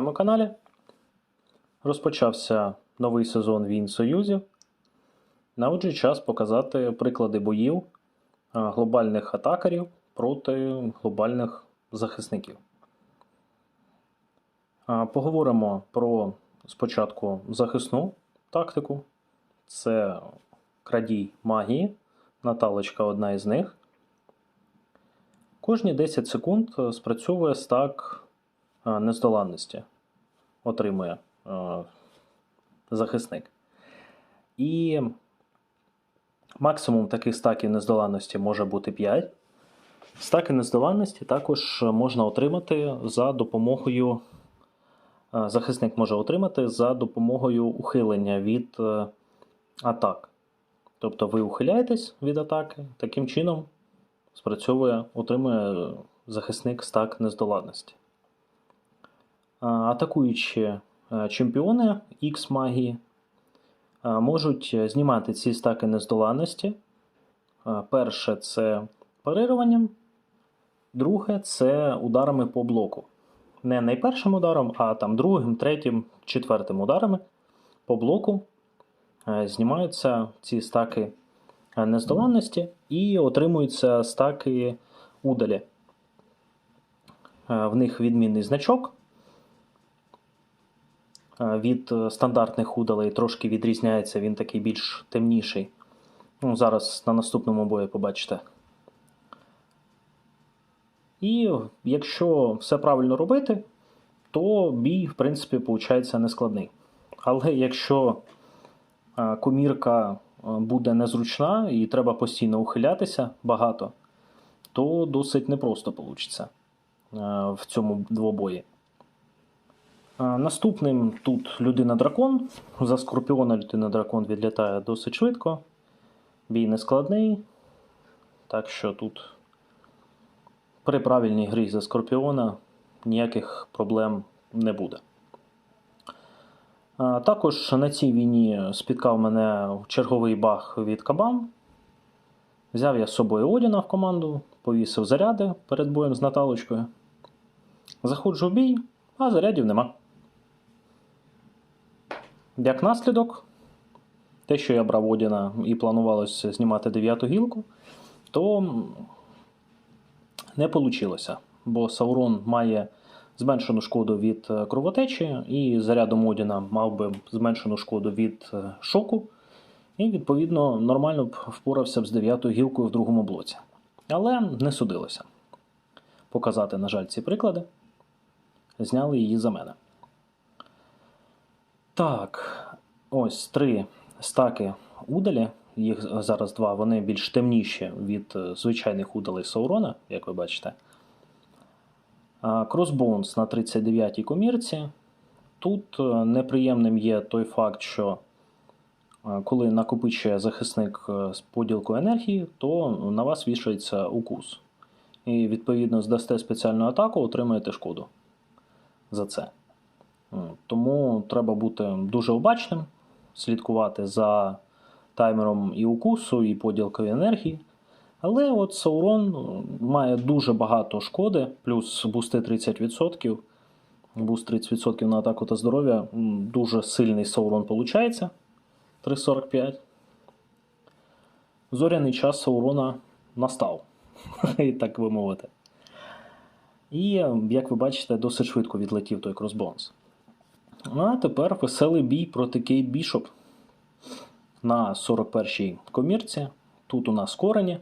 моєму каналі. Розпочався новий сезон війн Союзів. На отже час показати приклади боїв глобальних атакерів проти глобальних захисників. Поговоримо про спочатку захисну тактику. Це крадій магії. Наталочка одна із них. Кожні 10 секунд е, спрацьовує стак е, нездоланності. Отримує е, захисник. І максимум таких стаків нездоланності може бути 5. Стаки нездоланності також можна отримати за допомогою. е, Захисник може отримати за допомогою ухилення від е, атак. Тобто ви ухиляєтесь від атаки, таким чином спрацьовує, отримує захисник стак нездоладності. А, Атакуючі е, чемпіони X магії е, можуть знімати ці стаки нездоладності. Е, Перше це парируванням, друге це ударами по блоку. Не найпершим ударом, а там другим, третім, четвертим ударами по блоку е, знімаються ці стаки е, нездоланності і отримуються стаки удалі. Е, В них відмінний значок. Е, Від е, стандартних удалей трошки відрізняється, він такий більш темніший. Ну, зараз на наступному бої побачите. І якщо все правильно робити, то бій, в принципі, виходить нескладний. Але якщо е, комірка буде незручна і треба постійно ухилятися багато, то досить непросто вийде в цьому двобої. Наступним тут людина-дракон. За скорпіона людина-дракон відлітає досить швидко. Бій не складний. Так що тут при правильній грі за скорпіона ніяких проблем не буде. Також на цій війні спіткав мене черговий баг від Кабан. Взяв я з собою Одіна в команду, повісив заряди перед боєм з Наталочкою. Заходжу в бій, а зарядів нема. Як наслідок, те, що я брав Одіна і планувалося знімати дев'яту гілку, то не вийшло. Бо Саурон має зменшену шкоду від е, кровотечі, і зарядом Одіна мав би зменшену шкоду від е, шоку. І, відповідно, нормально б впорався б з дев'ятою гілкою в другому блоці. Але не судилося. Показати, на жаль, ці приклади. Зняли її за мене. Так, ось три стаки удалі. Їх зараз два, вони більш темніші від е, звичайних удалей Саурона, як ви бачите. Crossbones на 39-й комірці. Тут е, неприємним є той факт, що е, коли накопичує захисник з поділкою енергії, то на вас вішається укус. І відповідно здасте спеціальну атаку, отримаєте шкоду за це. М, Тому треба бути дуже обачним, слідкувати за таймером і укусу, і поділкою енергії. Але от Саурон е, має дуже багато шкоди, плюс бусти 30%. Буст 30% на атаку та здоров'я. Дуже сильний Саурон виходить. 3,45. Зоряний час Саурона настав, так би мовити. І, е, як ви бачите, досить швидко відлетів той кросбонс. А тепер веселий бій проти Кейт Бішоп на 41-й комірці. Тут у нас корені.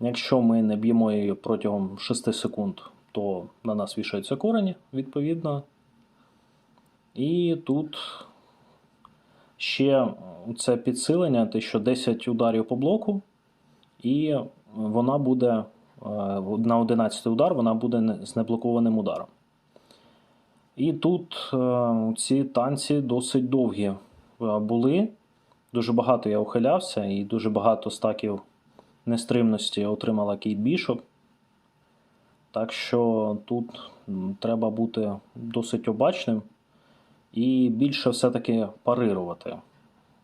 Якщо ми не б'ємо її протягом 6 секунд, то на нас вішаються корені, відповідно. І тут ще це підсилення, те, що 10 ударів по блоку, і вона буде е, на 11 удар вона буде з неблокованим ударом. І тут е, ці танці досить довгі е, були. Дуже багато я ухилявся, і дуже багато стаків нестримності отримала Кейт Бішоп. Так що тут треба бути досить обачним і більше все-таки парирувати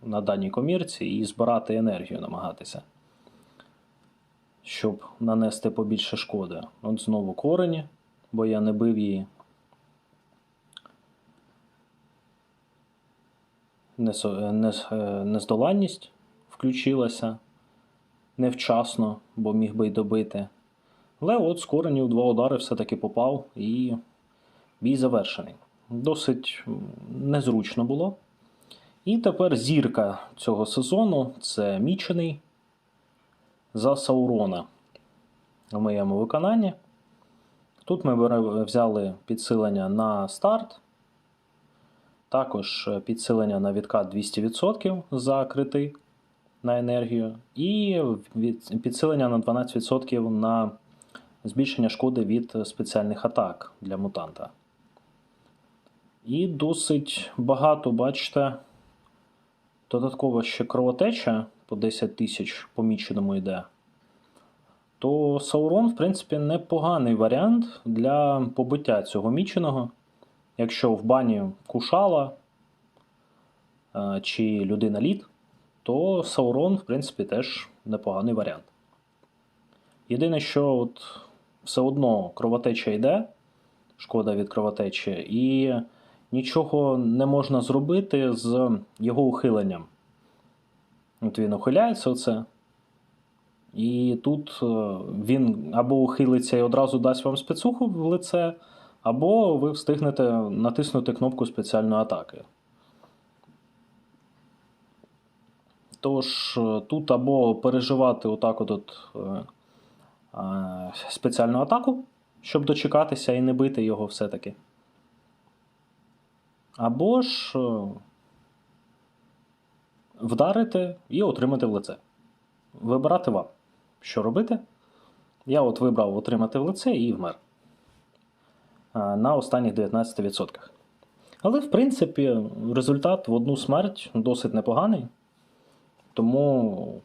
на даній комірці і збирати енергію, намагатися, щоб нанести побільше шкоди. От знову корені, бо я не бив її. Нездоланність включилася невчасно, бо міг би й добити. Але от з коренів два удари все-таки попав і бій завершений. Досить незручно було. І тепер зірка цього сезону це мічений за Саурона в моєму виконанні. Тут ми взяли підсилення на старт, також е, підсилення на відкат 200% за крити на енергію, і підсилення на 12% на збільшення шкоди від спеціальних атак для мутанта. І досить багато, бачите, додатково ще кровотеча по 10 тисяч поміченому йде. То Саурон, в принципі, непоганий варіант для побиття цього міченого. Якщо в бані кушала е, чи людина лід, то Саурон, в принципі, теж непоганий варіант. Єдине, що от все одно кровотеча йде, шкода від кровотечі, і нічого не можна зробити з його ухиленням. От він ухиляється оце. І тут е, він або ухилиться і одразу дасть вам спецуху в лице, або ви встигнете натиснути кнопку спеціальної атаки. Тож е, тут або переживати отак от, от е, е, спеціальну атаку, щоб дочекатися і не бити його все-таки. Або ж вдарити і отримати в лице. Вибирати вам, що робити. Я от вибрав отримати в лице і вмер. А, На останніх 19%. Але, в принципі, результат в одну смерть досить непоганий. Тому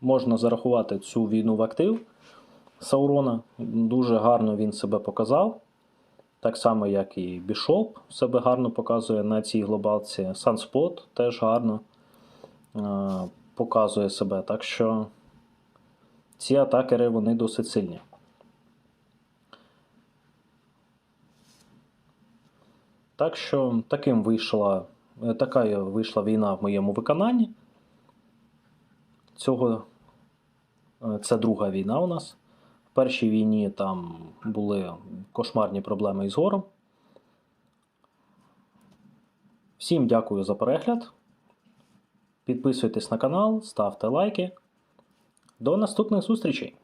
можна зарахувати цю війну в актив Саурона. Дуже гарно він себе показав. Так само, як і Бішоп себе гарно показує на цій глобалці. Sunspot теж гарно е, показує себе. Так що ці атакери вони досить сильні. Так що таким вийшла, е, така вийшла війна в моєму виконанні. Цього, е, це друга війна у нас. В першій війні там були кошмарні проблеми із гором. Всім дякую за перегляд. Підписуйтесь на канал, ставте лайки. До наступних зустрічей!